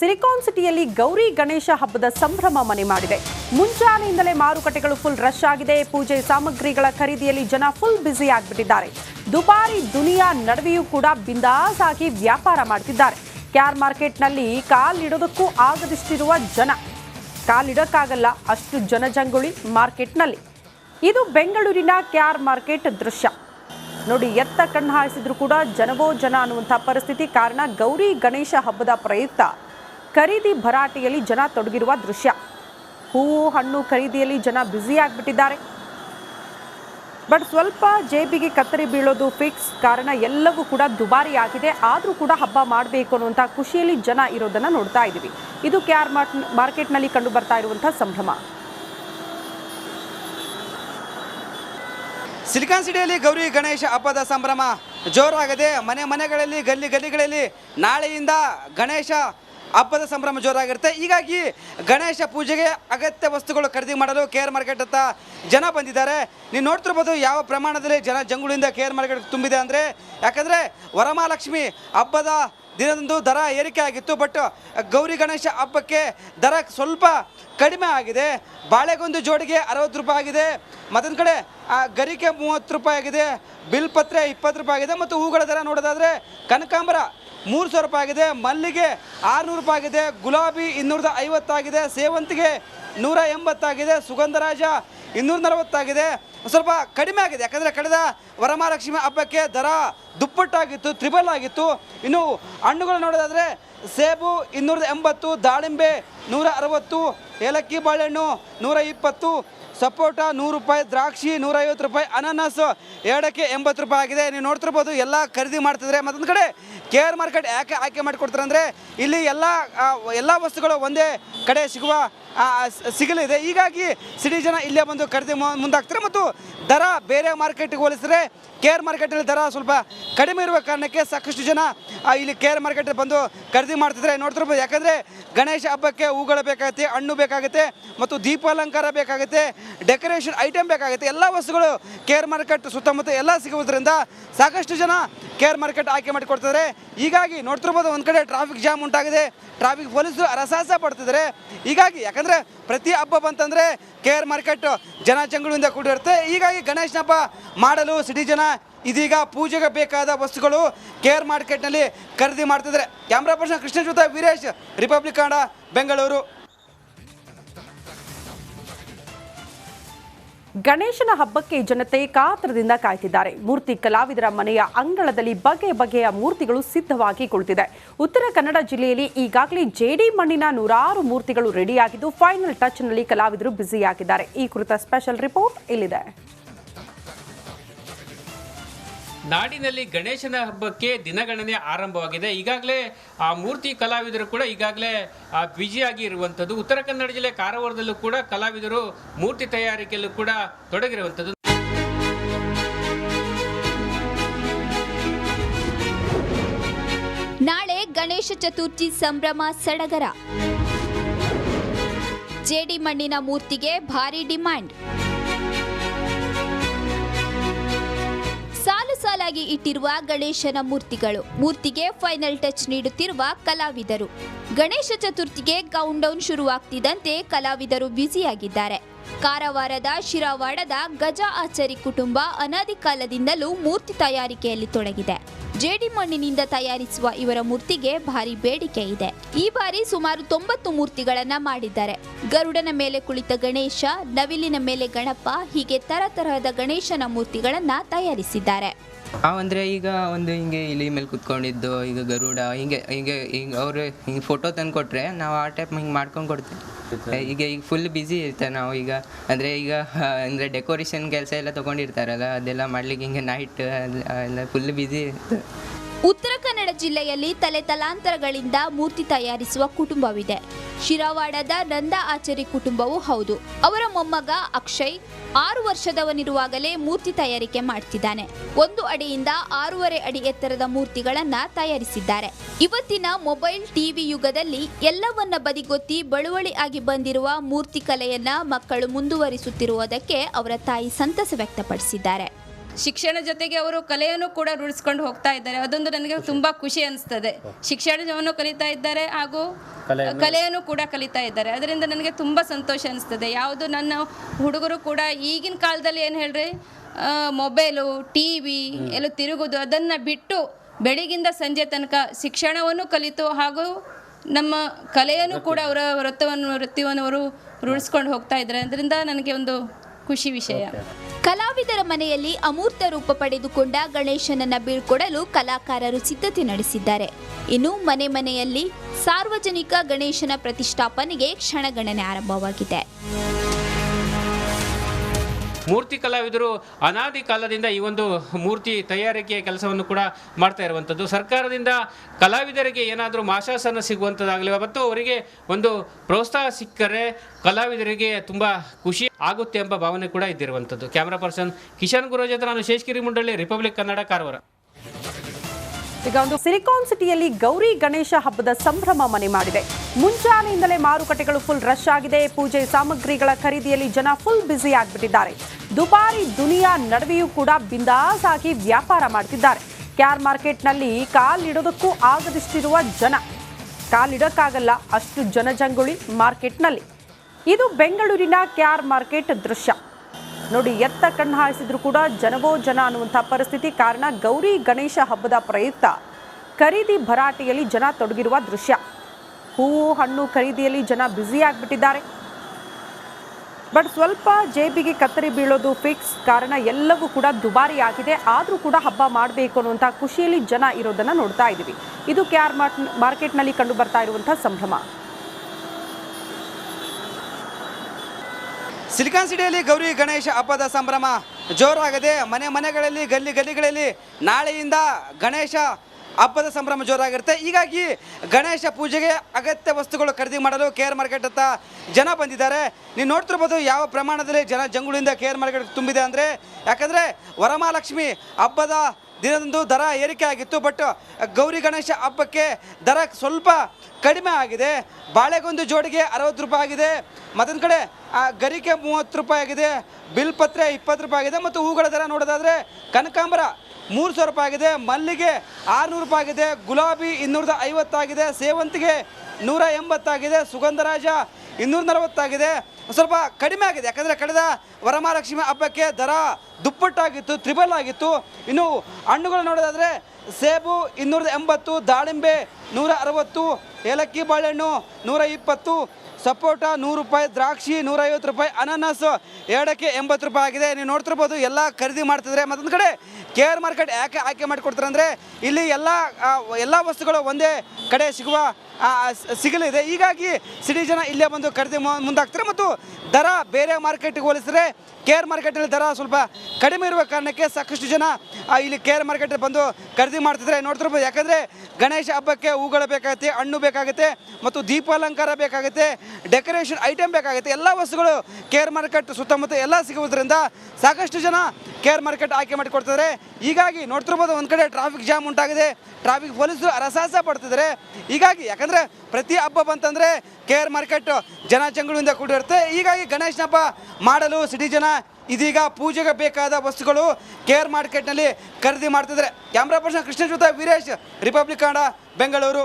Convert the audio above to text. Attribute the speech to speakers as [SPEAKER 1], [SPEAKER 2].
[SPEAKER 1] Silicon ಸಿಟಿಯಲ್ಲಿ ಗೌರಿ ಗಣೇಶ ಹಬ್ಬದ ಸಂಭ್ರಮ ಮನೆ ಮಾಡಿದೆ. ಮುಂಜಾನೆಯಿಂದಲೇ ಮಾರುಕಟ್ಟೆಗಳು ಫುಲ್ ರಶ್ ಆಗಿದೆ. ಪೂಜೆ ಸಾಮಗ್ರಿಗಳ ಖರೀದಿಯಲ್ಲಿ ಜನ ಫುಲ್ ಬ್ಯುಸಿ ಆಗಿಬಿಟ್ಟಿದ್ದಾರೆ. ದುಬಾರಿ ದುನಿಯಾ ನಡುವೆಯೂ ಕೂಡ ಬಿಂದಾಸ್ ಆಗಿ ವ್ಯಾಪಾರ ಮಾಡ್ತಿದ್ದಾರೆ. ಕ್ಯಾರ್ ಮಾರ್ಕೆಟ್ನಲ್ಲಿ ಕಾಲಿಡೋದಕ್ಕೂ ಆಗದಿಷ್ಟಿರುವ ಜನ. ಕಾಲಿಡೋಕ್ಕಾಗಲ್ಲ ಅಷ್ಟು ಜನಜಂಗುಳಿ ಮಾರ್ಕೆಟ್ನಲ್ಲಿ ಇದು ಬೆಂಗಳೂರಿನ ಕ್ಯಾರ್ ಮಾರ್ಕೆಟ್ ದೃಶ್ಯ. ನೋಡಿ, ಎತ್ತ ಕಣ್ಣು ಹಾಯಿಸಿದ್ರು ಕೂಡ ಜನವೋ ಜನ ಅನ್ನುವಂಥ ಪರಿಸ್ಥಿತಿ ಕಾರಣ ಗೌರಿ ಗಣೇಶ ಹಬ್ಬದ ಪ್ರಯುಕ್ತ. ಖರೀದಿ ಭರಾಟೆಯಲ್ಲಿ ಜನ ತೊಡಗಿರುವ ದೃಶ್ಯ. ಹೂವು ಹಣ್ಣು ಖರೀದಿಯಲ್ಲಿ ಜನ ಬ್ಯುಸಿ ಆಗಿಬಿಟ್ಟಿದ್ದಾರೆ. ಬಟ್ ಸ್ವಲ್ಪ ಜೇಬಿಗೆ ಕತ್ತರಿ ಬೀಳೋದು ಫಿಕ್ಸ್. ಕಾರಣ ಎಲ್ಲವೂ ಕೂಡ ದುಬಾರಿ ಆಗಿದೆ. ಆದರೂ ಕೂಡ ಹಬ್ಬ ಮಾಡಬೇಕು ಅನ್ನುವಂಥ ಖುಷಿಯಲ್ಲಿ ಜನ ಇರೋದನ್ನು ನೋಡ್ತಾ ಇದ್ದೀವಿ. ಇದು ಕ್ಯಾರ್ ಮಾರ್ಟ್ ಮಾರ್ಕೆಟ್ನಲ್ಲಿ ಕಂಡು ಬರ್ತಾ ಇರುವಂಥ ಸಂಭ್ರಮ.
[SPEAKER 2] ಸಿಲಿಕಾನ್ ಸಿಟಿಯಲ್ಲಿ ಗೌರಿ ಗಣೇಶ ಹಬ್ಬದ ಸಂಭ್ರಮ ಜೋರಾಗದೆ. ಮನೆ ಮನೆಗಳಲ್ಲಿ, ಗಲ್ಲಿ ಗಲ್ಲಿಗಳಲ್ಲಿ ನಾಳೆಯಿಂದ ಗಣೇಶ ಹಬ್ಬದ ಸಂಭ್ರಮ ಜೋರಾಗಿರುತ್ತೆ. ಹೀಗಾಗಿ ಗಣೇಶ ಪೂಜೆಗೆ ಅಗತ್ಯ ವಸ್ತುಗಳು ಖರೀದಿ ಮಾಡಲು ಕೇರ್ ಮಾರ್ಕೆಟ್ ಹತ್ತ ಜನ ಬಂದಿದ್ದಾರೆ. ನೀವು ನೋಡ್ತಿರ್ಬೋದು ಯಾವ ಪ್ರಮಾಣದಲ್ಲಿ ಜನ ಜಂಗುಳಿಂದ ಕೇರ್ ಮಾರ್ಕೆಟ್ ತುಂಬಿದೆ ಅಂದರೆ, ಯಾಕಂದರೆ ವರಮಹಾಲಕ್ಷ್ಮಿ ಹಬ್ಬದ ದಿನದಂದು ದರ ಏರಿಕೆ ಆಗಿತ್ತು ಬಟ್ ಗೌರಿ ಗಣೇಶ ಹಬ್ಬಕ್ಕೆ ದರ ಸ್ವಲ್ಪ ಕಡಿಮೆ ಆಗಿದೆ. ಬಾಳೆಗೊಂದು ಜೋಡಿಗೆ ಅರವತ್ತು ರೂಪಾಯಿ ಆಗಿದೆ. ಮತ್ತೊಂದು ಕಡೆ ಗರಿಕೆ ಮೂವತ್ತು ರೂಪಾಯಿ ಆಗಿದೆ. ಬಿಲ್ ಪತ್ರೆ ಇಪ್ಪತ್ತು ರೂಪಾಯಿ ಆಗಿದೆ. ಮತ್ತು ಹೂಗಳ ದರ ನೋಡೋದಾದರೆ, ಕನಕಾಂಬರ ಮೂರು ಸಾವಿರ ರೂಪಾಯಿ ಆಗಿದೆ. ಮಲ್ಲಿಗೆ ಆರುನೂರು ರೂಪಾಯಿ ಆಗಿದೆ. ಗುಲಾಬಿ ಇನ್ನೂರದ ಐವತ್ತಾಗಿದೆ ಸೇವಂತಿಗೆ ನೂರ ಎಂಬತ್ತಾಗಿದೆ ಸುಗಂಧರಾಜ ಇನ್ನೂರ ನಲವತ್ತಾಗಿದೆ ಸ್ವಲ್ಪ ಕಡಿಮೆ ಆಗಿದೆ. ಯಾಕಂದರೆ ಕಳೆದ ವರಮಹಾಲಕ್ಷ್ಮಿ ಹಬ್ಬಕ್ಕೆ ದರ ದುಪ್ಪಟ್ಟಾಗಿತ್ತು, ತ್ರಿಬಲ್ ಆಗಿತ್ತು. ಇನ್ನು ಹಣ್ಣುಗಳು ನೋಡೋದಾದರೆ, ಸೇಬು ಇನ್ನೂರದ ಎಂಬತ್ತು, ದಾಳಿಂಬೆ ನೂರ ಅರವತ್ತು ಏಲಕ್ಕಿ ಬಾಳೆಹಣ್ಣು ನೂರ ಇಪ್ಪತ್ತು, ಸಪೋಟ ನೂರು ರೂಪಾಯಿ, ದ್ರಾಕ್ಷಿ ನೂರೈವತ್ತು ರೂಪಾಯಿ, ಅನಾನಸ್ ಎರಡಕ್ಕೆ ಎಂಬತ್ತು ರೂಪಾಯಿ ಆಗಿದೆ. ನೀವು ನೋಡ್ತಿರ್ಬೋದು, ಎಲ್ಲ ಖರೀದಿ ಮಾಡ್ತಿದ್ರೆ, ಮತ್ತೊಂದು ಕಡೆ ಕೆ ಆರ್ ಮಾರ್ಕೆಟ್ ಯಾಕೆ ಆಯ್ಕೆ ಮಾಡಿಕೊಡ್ತಾರೆ ಅಂದರೆ, ಇಲ್ಲಿ ಎಲ್ಲ ಎಲ್ಲ ವಸ್ತುಗಳು ಒಂದೇ ಕಡೆ ಸಿಗುವ ಸಿಗಲಿದೆ. ಹೀಗಾಗಿ ಸಿಟಿ ಜನ ಇಲ್ಲೇ ಬಂದು ಖರೀದಿ ಮುಂದಾಗ್ತಾರೆ ಮತ್ತು ದರ ಬೇರೆ ಮಾರ್ಕೆಟ್ಗೆ ಹೋಲಿಸಿದ್ರೆ ಕೇರ್ ಆರ್ ಮಾರ್ಕೆಟ್ನಲ್ಲಿ ದರ ಸ್ವಲ್ಪ ಕಡಿಮೆ ಇರುವ ಕಾರಣಕ್ಕೆ ಸಾಕಷ್ಟು ಜನ ಇಲ್ಲಿ ಕೇರ್ ಮಾರ್ಕೆಟ್ ಬಂದು ಖರೀದಿ ಮಾಡ್ತಿದ್ರೆ ನೋಡ್ತಿರ್ಬೋದು ಯಾಕಂದರೆ ಗಣೇಶ ಹಬ್ಬಕ್ಕೆ ಹೂಗಳು ಬೇಕಾಗುತ್ತೆ, ಹಣ್ಣು ಬೇಕಾಗುತ್ತೆ ಮತ್ತು ದೀಪಾಲಂಕಾರ ಬೇಕಾಗುತ್ತೆ ಡೆಕೋರೇಷನ್ ಐಟಮ್ ಬೇಕಾಗುತ್ತೆ. ಎಲ್ಲ ವಸ್ತುಗಳು ಕೇರ್ ಮಾರ್ಕೆಟ್ ಸುತ್ತಮುತ್ತ ಎಲ್ಲ ಸಿಗುವುದರಿಂದ ಸಾಕಷ್ಟು ಜನ ಕೇರ್ ಮಾರ್ಕೆಟ್ ಆಯ್ಕೆ ಮಾಡಿಕೊಡ್ತಿದ್ದಾರೆ. ಹೀಗಾಗಿ ನೋಡ್ತಿರ್ಬೋದು ಒಂದು ಕಡೆ ಟ್ರಾಫಿಕ್ ಜಾಮ್ ಉಂಟಾಗಿದೆ. ಟ್ರಾಫಿಕ್ ಪೊಲೀಸರು ರಸಾಸ ಪಡ್ತಿದ್ದಾರೆ. ಹೀಗಾಗಿ ಯಾಕಂದರೆ ಪ್ರತಿ ಹಬ್ಬ ಬಂತಂದರೆ ಕೆ ಆರ್ ಮಾರ್ಕೆಟ್ ಜನ ಜಂಗುಳಿಂದ ಕೂಡಿರುತ್ತೆ. ಹೀಗಾಗಿ ಗಣೇಶನ ಹಬ್ಬ ಮಾಡಲು ಸಿಟಿ ಜನ ಇದೀಗ ಪೂಜೆಗೆ ಬೇಕಾದ ವಸ್ತುಗಳು ಕೆ ಆರ್ ಮಾರ್ಕೆಟ್ನಲ್ಲಿ ಖರೀದಿ ಮಾಡ್ತಿದ್ದಾರೆ. ಕ್ಯಾಮ್ರಾ ಪರ್ಸನ್ ಕೃಷ್ಣ ಜೊತೆ ವೀರೇಶ್ ರಿಪಬ್ಲಿಕ್ ಕನ್ನಡ ಬೆಂಗಳೂರು
[SPEAKER 1] ಗಣೇಶನ ಹಬ್ಬಕ್ಕೆ ಜನತೆ ಕಾತರದಿಂದ ಕಾಯ್ತಿದ್ದಾರೆ. ಮೂರ್ತಿ ಕಲಾವಿದರ ಮನೆಯ ಅಂಗಳದಲ್ಲಿ ಬಗೆ ಬಗೆಯ ಮೂರ್ತಿಗಳು ಸಿದ್ಧವಾಗಿ ಕುಳಿತಿದೆ. ಉತ್ತರ ಕನ್ನಡ ಜಿಲ್ಲೆಯಲ್ಲಿ ಈಗಾಗಲೇ ಜೇಡಿ ಮಣ್ಣಿನ ನೂರಾರು ಮೂರ್ತಿಗಳು ರೆಡಿಯಾಗಿದ್ದು, ಫೈನಲ್ ಟಚ್ನಲ್ಲಿ ಕಲಾವಿದರು ಬ್ಯುಸಿಯಾಗಿದ್ದಾರೆ. ಈ ಕುರಿತ ಸ್ಪೆಷಲ್ ರಿಪೋರ್ಟ್ ಇಲ್ಲಿದೆ.
[SPEAKER 3] ನಾಡಿನಲ್ಲಿ ಗಣೇಶನ ಹಬ್ಬಕ್ಕೆ ದಿನಗಣನೆ ಆರಂಭವಾಗಿದೆ. ಈಗಾಗಲೇ ಆ ಮೂರ್ತಿ ಕಲಾವಿದರು ಕೂಡ ಈಗಾಗಲೇ ಬ್ಯುಸಿಯಾಗಿ ಇರುವಂಥದ್ದು. ಉತ್ತರ ಕನ್ನಡ ಜಿಲ್ಲೆ ಕಾರವಾರದಲ್ಲೂ ಕೂಡ ಕಲಾವಿದರು ಮೂರ್ತಿ ತಯಾರಿಕೆಯಲ್ಲೂ ಕೂಡ ತೊಡಗಿರುವಂಥದ್ದು.
[SPEAKER 4] ನಾಳೆ ಗಣೇಶ ಚತುರ್ಥಿ ಸಂಭ್ರಮ ಸಡಗರ. ಜೇಡಿ ಮಣ್ಣಿನ ಮೂರ್ತಿಗೆ ಭಾರಿ ಡಿಮ್ಯಾಂಡ್. ಇಟ್ಟಿರುವ ಗಣೇಶನ ಮೂರ್ತಿಗಳು. ಮೂರ್ತಿಗೆ ಫೈನಲ್ ಟಚ್ ನೀಡುತ್ತಿರುವ ಕಲಾವಿದರು. ಗಣೇಶ ಚತುರ್ಥಿಗೆ ಕೌಂಟ್ ಡೌನ್ ಶುರುವಾಗ್ತಿದ್ದಂತೆ ಕಲಾವಿದರು ಬ್ಯುಸಿಯಾಗಿದ್ದಾರೆ. ಕಾರವಾರದ ಶಿರಾವಾಡದ ಗಜ ಆಚಾರಿ ಕುಟುಂಬ ಅನಾದಿ ಕಾಲದಿಂದಲೂ ಮೂರ್ತಿ ತಯಾರಿಕೆಯಲ್ಲಿ ತೊಡಗಿದೆ. ಜೇಡಿ ಮಣ್ಣಿನಿಂದ ತಯಾರಿಸುವ ಇವರ ಮೂರ್ತಿಗೆ ಭಾರಿ ಬೇಡಿಕೆ ಇದೆ. ಈ ಬಾರಿ ಸುಮಾರು ತೊಂಬತ್ತು ಮೂರ್ತಿಗಳನ್ನ ಮಾಡಿದ್ದಾರೆ. ಗರುಡನ ಮೇಲೆ ಕುಳಿತ ಗಣೇಶ, ನವಿಲಿನ ಮೇಲೆ ಗಣಪ ಹೀಗೆ ತರತರಹದ ಗಣೇಶನ ಮೂರ್ತಿಗಳನ್ನ ತಯಾರಿಸಿದ್ದಾರೆ.
[SPEAKER 5] ನಾವಂದರೆ ಈಗ ಒಂದು ಹಿಂಗೆ ಇಲಿ ಮೇಲೆ ಕುತ್ಕೊಂಡಿದ್ದು ಈಗ ಗರುಡ ಹಿಂಗೆ ಹಿಂಗೆ ಹಿಂಗೆ ಅವರು ಹಿಂಗೆ ಫೋಟೋ ತಂದು ಕೊಟ್ಟರೆ ನಾವು ಆ ಟೈಪ್ ಹಿಂಗೆ ಮಾಡ್ಕೊಂಡು ಕೊಡ್ತೀವಿ. ಈಗ ಈಗ ಫುಲ್ ಬ್ಯುಸಿ ಇರ್ತಾರೆ ನಾವು ಈಗ. ಅಂದರೆ ಈಗ ಅಂದರೆ ಡೆಕೋರೇಷನ್ ಕೆಲಸ ಎಲ್ಲ ತೊಗೊಂಡಿರ್ತಾರಲ್ಲ ಅದೆಲ್ಲ ಮಾಡ್ಲಿಕ್ಕೆ ಹಿಂಗೆ ನೈಟ್ ಎಲ್ಲ ಫುಲ್ ಬ್ಯುಸಿ ಇರ್ತದೆ
[SPEAKER 4] ಉತ್ತರ ಕನ್ನಡ ಜಿಲ್ಲೆಯಲ್ಲಿ ತಲೆ ತಲಾಂತರಗಳಿಂದ ಮೂರ್ತಿ ತಯಾರಿಸುವ ಕುಟುಂಬವಿದೆ. ಶಿರಾವಾಡದ ನಂದ ಆಚಾರಿ ಕುಟುಂಬವೂ ಹೌದು. ಅವರ ಮೊಮ್ಮಗ ಅಕ್ಷಯ್ ಆರು ವರ್ಷದವನಿರುವಾಗಲೇ ಮೂರ್ತಿ ತಯಾರಿಕೆ ಮಾಡ್ತಿದ್ದಾನೆ. ಒಂದು ಅಡಿಯಿಂದ ಆರೂವರೆ ಅಡಿ ಎತ್ತರದ ಮೂರ್ತಿಗಳನ್ನ ತಯಾರಿಸಿದ್ದಾರೆ. ಇವತ್ತಿನ ಮೊಬೈಲ್ ಟಿವಿ ಯುಗದಲ್ಲಿ ಎಲ್ಲವನ್ನ ಬದಿಗೊತ್ತಿ ಬಳುವಳಿ ಆಗಿ ಬಂದಿರುವ ಮೂರ್ತಿ ಕಲೆಯನ್ನ ಮಕ್ಕಳು ಮುಂದುವರಿಸುತ್ತಿರುವುದಕ್ಕೆ ಅವರ ತಾಯಿ ಸಂತಸ ವ್ಯಕ್ತಪಡಿಸಿದ್ದಾರೆ.
[SPEAKER 6] ಶಿಕ್ಷಣ ಜೊತೆಗೆ ಅವರು ಕಲೆಯನ್ನು ಕೂಡ ರೂಢಿಸ್ಕೊಂಡು ಹೋಗ್ತಾ ಇದ್ದಾರೆ. ಅದೊಂದು ನನಗೆ ತುಂಬ ಖುಷಿ ಅನಿಸ್ತದೆ. ಶಿಕ್ಷಣವನ್ನು ಕಲಿತಾ ಇದ್ದಾರೆ ಹಾಗೂ ಕಲೆಯನ್ನು ಕೂಡ ಕಲಿತಾ ಇದ್ದಾರೆ. ಅದರಿಂದ ನನಗೆ ತುಂಬ ಸಂತೋಷ ಅನಿಸ್ತದೆ. ಯಾವುದು ನನ್ನ ಹುಡುಗರು ಕೂಡ ಈಗಿನ ಕಾಲದಲ್ಲಿ ಏನು ಹೇಳ್ರಿ? ಮೊಬೈಲು ಟಿ ವಿ ಎಲ್ಲ ತಿರುಗುದು ಅದನ್ನು ಬಿಟ್ಟು ಬೆಳಗಿಂದ ಸಂಜೆ ತನಕ ಶಿಕ್ಷಣವನ್ನು ಕಲಿತು ಹಾಗೂ ನಮ್ಮ ಕಲೆಯನ್ನು ಕೂಡ ಅವರ ವೃತ್ತವನ್ನು ವೃತ್ತಿಯನ್ನು ಅವರು ರೂಢಿಸ್ಕೊಂಡು ಹೋಗ್ತಾ ಇದ್ದಾರೆ. ಅದರಿಂದ ನನಗೆ ಒಂದು ಖುಷಿ ವಿಷಯ.
[SPEAKER 4] ಕಲಾವಿದರ ಮನೆಯಲ್ಲಿ ಅಮೂರ್ತ ರೂಪ ಪಡೆದುಕೊಂಡ ಗಣೇಶನನ್ನ ಬೀಳ್ಕೊಡಲು ಕಲಾಕಾರರು ಸಿದ್ಧತೆ ನಡೆಸಿದ್ದಾರೆ. ಇನ್ನು ಮನೆ ಮನೆಯಲ್ಲಿ ಸಾರ್ವಜನಿಕ ಗಣೇಶನ ಪ್ರತಿಷ್ಠಾಪನೆಗೆ ಕ್ಷಣಗಣನೆ ಆರಂಭವಾಗಿದೆ.
[SPEAKER 3] ಮೂರ್ತಿ ಕಲಾವಿದರು ಅನಾದಿ ಕಾಲದಿಂದ ಈ ಒಂದು ಮೂರ್ತಿ ತಯಾರಿಕೆಯ ಕೆಲಸವನ್ನು ಕೂಡ ಮಾಡ್ತಾ ಇರುವಂಥದ್ದು. ಸರ್ಕಾರದಿಂದ ಕಲಾವಿದರಿಗೆ ಏನಾದರೂ ಮಾಶಾಸನ ಸಿಗುವಂಥದ್ದಾಗಲಿ ಮತ್ತು ಅವರಿಗೆ ಒಂದು ಪ್ರೋತ್ಸಾಹ ಸಿಕ್ಕರೆ ಕಲಾವಿದರಿಗೆ ತುಂಬ ಖುಷಿ ಆಗುತ್ತೆ ಎಂಬ ಭಾವನೆ ಕೂಡ ಇದ್ದಿರುವಂಥದ್ದು. ಕ್ಯಾಮ್ರಾ ಪರ್ಸನ್ ಕಿಶನ್ ಗುರೋಜ್ ಹತ್ರ ನಾನು ಶೇಷಗಿರಿ ಮುಂಡಳ್ಳಿ, ರಿಪಬ್ಲಿಕ್ ಕನ್ನಡ ಕಾರವಾರ.
[SPEAKER 1] ಈಗ ಒಂದು ಸಿಲಿಕಾನ್ ಸಿಟಿಯಲ್ಲಿ ಗೌರಿ ಗಣೇಶ ಹಬ್ಬದ ಸಂಭ್ರಮ ಮನೆ ಮಾಡಿದೆ. ಮುಂಜಾನೆಯಿಂದಲೇ ಮಾರುಕಟ್ಟೆಗಳು ಫುಲ್ ರಶ್ ಆಗಿದೆ. ಪೂಜೆ ಸಾಮಗ್ರಿಗಳ ಖರೀದಿಯಲ್ಲಿ ಜನ ಫುಲ್ ಬ್ಯುಸಿ ಆಗಿಬಿಟ್ಟಿದ್ದಾರೆ. ದುಬಾರಿ ದುನಿಯಾ ನಡುವೆಯೂ ಕೂಡ ಬಿಂದಾಸ್ ಆಗಿ ವ್ಯಾಪಾರ ಮಾಡ್ತಿದ್ದಾರೆ. ಕ್ಯಾರ್ ಮಾರ್ಕೆಟ್ನಲ್ಲಿ ಕಾಲಿಡೋದಕ್ಕೂ ಆಗದಿಷ್ಟಿರುವ ಜನ. ಕಾಲಿಡೋಕ್ಕಾಗಲ್ಲ ಅಷ್ಟು ಜನಜಂಗುಳಿ ಮಾರ್ಕೆಟ್ನಲ್ಲಿ ಇದು ಬೆಂಗಳೂರಿನ ಕ್ಯಾರ್ ಮಾರ್ಕೆಟ್ ದೃಶ್ಯ. ನೋಡಿ, ಎತ್ತ ಕಣ್ಣು ಹಾಯಿಸಿದ್ರು ಕೂಡ ಜನವೋ ಜನ ಅನ್ನುವಂಥ ಪರಿಸ್ಥಿತಿ. ಕಾರಣ, ಗೌರಿ ಗಣೇಶ ಹಬ್ಬದ ಪ್ರಯುಕ್ತ ಖರೀದಿ ಭರಾಟೆಯಲ್ಲಿ ಜನ ತೊಡಗಿರುವ ದೃಶ್ಯ. ಹೂವು, ಹಣ್ಣು ಖರೀದಿಯಲ್ಲಿ ಜನ ಬ್ಯುಸಿ ಆಗಿಬಿಟ್ಟಿದ್ದಾರೆ. ಬಟ್ ಸ್ವಲ್ಪ ಜೇಬಿಗೆ ಕತ್ತರಿ ಬೀಳೋದು ಫಿಕ್ಸ್. ಕಾರಣ, ಎಲ್ಲವೂ ಕೂಡ ದುಬಾರಿ ಆಗಿದೆ. ಆದರೂ ಕೂಡ ಹಬ್ಬ ಮಾಡಬೇಕು ಅನ್ನುವಂಥ ಖುಷಿಯಲ್ಲಿ ಜನ ಇರೋದನ್ನು ನೋಡ್ತಾ ಇದ್ದೀವಿ ಇದು ಕೆ ಆರ್ ಮಾರ್ಕೆಟ್ನಲ್ಲಿ ಕಂಡು ಬರ್ತಾ ಇರುವಂಥ ಸಂಭ್ರಮ.
[SPEAKER 2] ಸಿಲಿಕಾನ್ ಸಿಟಿಯಲ್ಲಿ ಗೌರಿ ಗಣೇಶ ಹಬ್ಬದ ಸಂಭ್ರಮ ಜೋರಾಗದೆ. ಮನೆ ಮನೆಗಳಲ್ಲಿ, ಗಲ್ಲಿ ಗಲ್ಲಿಗಳಲ್ಲಿ ನಾಳೆಯಿಂದ ಗಣೇಶ ಹಬ್ಬದ ಸಂಭ್ರಮ ಜೋರಾಗಿರುತ್ತೆ. ಹೀಗಾಗಿ ಗಣೇಶ ಪೂಜೆಗೆ ಅಗತ್ಯ ವಸ್ತುಗಳು ಖರೀದಿ ಮಾಡಲು ಕೆ ಆರ್ ಮಾರ್ಕೆಟ್ ಅಂತ ಜನ ಬಂದಿದ್ದಾರೆ. ನೀವು ನೋಡ್ತಿರ್ಬೋದು ಯಾವ ಪ್ರಮಾಣದಲ್ಲಿ ಜನ ಜಂಗುಳಿಂದ ಕೆ ಆರ್ ಮಾರ್ಕೆಟ್ ತುಂಬಿದೆ ಅಂದರೆ, ಯಾಕಂದರೆ ವರಮಹಾಲಕ್ಷ್ಮಿ ಹಬ್ಬದ ದಿನದಂದು ದರ ಏರಿಕೆ ಆಗಿತ್ತು ಬಟ್ ಗೌರಿ ಗಣೇಶ ಹಬ್ಬಕ್ಕೆ ದರ ಸ್ವಲ್ಪ ಕಡಿಮೆ ಆಗಿದೆ. ಬಾಳೆಗೊಂದು ಜೋಡಿಗೆ ಅರವತ್ತು ರೂಪಾಯಿ ಆಗಿದೆ. ಮತ್ತೊಂದು ಕಡೆ ಗರಿಕೆ ಮೂವತ್ತು ರೂಪಾಯಿ ಆಗಿದೆ. ಬಿಲ್ ಪತ್ರೆ ಇಪ್ಪತ್ತು ರೂಪಾಯಿ ಆಗಿದೆ. ಮತ್ತು ಹೂಗಳ ದರ ನೋಡೋದಾದರೆ, ಕನಕಾಂಬರ ಮೂರು ಸಾವಿರ ರೂಪಾಯಿ ಆಗಿದೆ. ಮಲ್ಲಿಗೆ ಆರುನೂರು ರೂಪಾಯಿ ಆಗಿದೆ. ಗುಲಾಬಿ ಇನ್ನೂರದ ಐವತ್ತಾಗಿದೆ ಸೇವಂತಿಗೆ ನೂರ ಎಂಬತ್ತಾಗಿದೆ ಸುಗಂಧರಾಜ ಇನ್ನೂರ ನಲವತ್ತಾಗಿದೆ ಸ್ವಲ್ಪ ಕಡಿಮೆ ಆಗಿದೆ. ಯಾಕಂದರೆ ಕಳೆದ ವರಮಹಾಲಕ್ಷ್ಮಿ ಹಬ್ಬಕ್ಕೆ ದರ ದುಪ್ಪಟ್ಟಾಗಿತ್ತು, ತ್ರಿಬಲ್ ಆಗಿತ್ತು. ಇನ್ನು ಹಣ್ಣುಗಳು ನೋಡೋದಾದರೆ ಸೇಬು ಇನ್ನೂರದ ಎಂಬತ್ತು, ದಾಳಿಂಬೆ ನೂರ ಅರವತ್ತು ಏಲಕ್ಕಿ ಬಾಳೆಹಣ್ಣು ನೂರ ಇಪ್ಪತ್ತು ಸಪೋಟ ನೂರು ರೂಪಾಯಿ ದ್ರಾಕ್ಷಿ, ನೂರೈವತ್ತು ರೂಪಾಯಿ ಅನಾನಸ್, ಎರಡಕ್ಕೆ ಎಂಬತ್ತು ರೂಪಾಯಿ ಆಗಿದೆ. ನೀವು ನೋಡ್ತಿರ್ಬೋದು, ಎಲ್ಲ ಖರೀದಿ ಮಾಡ್ತಿದ್ರೆ, ಮತ್ತೊಂದು ಕಡೆ ಕೆ ಆರ್ ಮಾರ್ಕೆಟ್ ಯಾಕೆ ಆಯ್ಕೆ ಮಾಡಿಕೊಡ್ತಾರೆ ಅಂದರೆ, ಇಲ್ಲಿ ಎಲ್ಲ ಎಲ್ಲ ವಸ್ತುಗಳು ಒಂದೇ ಕಡೆ ಸಿಗುವ ಸಿಗಲಿದೆ. ಹೀಗಾಗಿ ಸಿಟಿ ಜನ ಇಲ್ಲೇ ಬಂದು ಖರೀದಿ ಮುಂದಾಗ್ತಾರೆ ಮತ್ತು ದರ ಬೇರೆ ಮಾರ್ಕೆಟ್ಗೆ ಹೋಲಿಸಿದ್ರೆ ಕೆ ಆರ್ ಮಾರ್ಕೆಟಲ್ಲಿ ದರ ಸ್ವಲ್ಪ ಕಡಿಮೆ ಇರುವ ಕಾರಣಕ್ಕೆ ಸಾಕಷ್ಟು ಜನ ಇಲ್ಲಿ ಕೆ ಆರ್ ಮಾರ್ಕೆಟಲ್ಲಿ ಬಂದು ಖರೀದಿ ಮಾಡ್ತಿದ್ರೆ, ನೋಡ್ತಿರ್ಬೋದು. ಯಾಕಂದರೆ ಗಣೇಶ ಹಬ್ಬಕ್ಕೆ ಹೂಗಳು ಬೇಕಾಗುತ್ತೆ, ಹಣ್ಣು ಬೇಕಾಗುತ್ತೆ ಮತ್ತು ದೀಪಾಲಂಕಾರ ಬೇಕಾಗುತ್ತೆ, ಡೆಕೋರೇಷನ್ ಐಟಮ್ ಬೇಕಾಗುತ್ತೆ. ಎಲ್ಲ ವಸ್ತುಗಳು ಕೇರ್ ಮಾರ್ಕೆಟ್ ಸುತ್ತಮುತ್ತ ಎಲ್ಲ ಸಿಗುವುದರಿಂದ ಸಾಕಷ್ಟು ಜನ ಕೇರ್ ಮಾರ್ಕೆಟ್ ಆಯ್ಕೆ ಮಾಡಿಕೊಡ್ತಿದ್ದಾರೆ. ಹೀಗಾಗಿ ನೋಡ್ತಿರ್ಬೋದು ಒಂದು ಕಡೆ ಟ್ರಾಫಿಕ್ ಜಾಮ್ ಉಂಟಾಗಿದೆ. ಟ್ರಾಫಿಕ್ ಪೊಲೀಸರು ಅರಸಾಹಸ ಪಡ್ತಿದ್ದಾರೆ. ಹೀಗಾಗಿ ಯಾಕಂದರೆ ಪ್ರತಿ ಹಬ್ಬ ಬಂತಂದರೆ ಕೆ ಆರ್ ಮಾರ್ಕೆಟ್ ಜನ ಜಂಗುಳಿಂದ ಕೂಡಿರುತ್ತೆ. ಹೀಗಾಗಿ ಗಣೇಶನ ಹಬ್ಬ ಮಾಡಲು ಸಿಟಿ ಜನ ಇದೀಗ ಪೂಜೆಗೆ ಬೇಕಾದ ವಸ್ತುಗಳು ಕೆ ಮಾರ್ಕೆಟ್ನಲ್ಲಿ ಖರೀದಿ ಮಾಡ್ತಿದ್ದಾರೆ. ಕ್ಯಾಮ್ರಾ ಪರ್ಸನ್ ಕೃಷ್ಣ ಜೊತೆ ವೀರೇಶ್ ರಿಪಬ್ಲಿಕ್ ಕನ್ನಡ ಬೆಂಗಳೂರು